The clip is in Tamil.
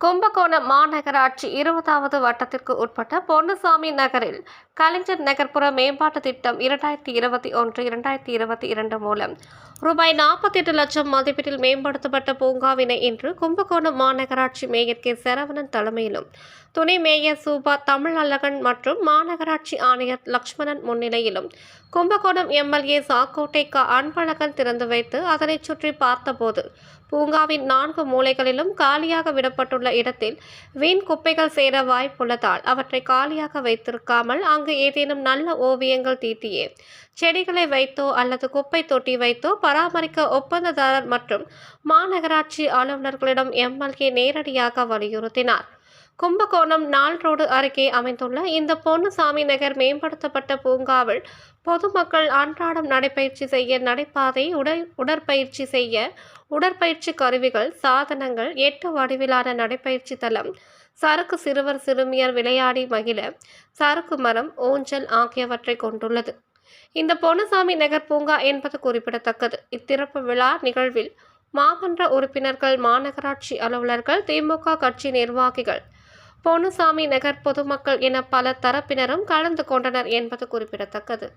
கும்பகோணம் மாநகராட்சி இருபதாவது வட்டத்திற்கு உட்பட்ட பொன்னுசாமி நகரில் கலைஞர் நகர்ப்புற மேம்பாட்டு திட்டம் இரண்டாயிரத்தி இருபத்தி ஒன்று இரண்டாயிரத்தி இருபத்தி இரண்டு மூலம் ரூபாய் நாற்பத்தி எட்டு லட்சம் மதிப்பீட்டில் மேம்படுத்தப்பட்ட பூங்காவினை இன்று கும்பகோணம் மாநகராட்சி மேயர் கே. சரவணன் தலைமையிலும் துணை மேயர் சூபா தமிழழகன் மற்றும் மாநகராட்சி ஆணையர் லக்ஷ்மணன் முன்னிலையிலும். கும்பகோணம் எம்எல்ஏ சாக்கோட்டை க அன்பழகன் திறந்து வைத்து அதனைச் சுற்றி பார்த்தபோது பூங்காவின் நான்கு மூலைகளிலும் காலியாக விடப்பட்டுள்ள இடத்தில் வீண் குப்பைகள் சேர வாய்ப்புள்ளதால் அவற்றை காலியாக வைத்திருக்காமல் அங்கு ஏதேனும் நல்ல ஓவியங்கள் தீட்டியே செடிகளை வைத்தோ அல்லது குப்பை தொட்டி வைத்தோ பராமரிக்க ஒப்பந்ததாரர் மற்றும் மாநகராட்சி அலுவலர்களிடம் எம்எல்ஏ நேரடியாக வலியுறுத்தினார். கும்பகோணம் நாள் ரோடு அருகே அமைந்துள்ள இந்த பொன்னுசாமி நகர் மேம்படுத்தப்பட்ட பூங்காவில் பொதுமக்கள் அன்றாடம் நடைபயிற்சி செய்ய நடைபாதை உடல் உடற்பயிற்சி செய்ய உடற்பயிற்சி கருவிகள் சாதனங்கள் எட்டு வடிவிலான நடைபயிற்சி தளம் சரக்கு சிறுவர் சிறுமியர் விளையாடி மகிழ சறுக்கு மரம் ஊஞ்சல் ஆகியவற்றை கொண்டுள்ளது. இந்த பொன்னுசாமி நகர் பூங்கா என்பது குறிப்பிடத்தக்கது. இத்திறப்பு விழா நிகழ்வில் மாமன்ற உறுப்பினர்கள் மாநகராட்சி அலுவலர்கள் திமுக கட்சி நிர்வாகிகள் பொன்னுசாமி நகர் பொதுமக்கள் என பல தரப்பினரும் கலந்து கொண்டனர் என்பது குறிப்பிடத்தக்கது.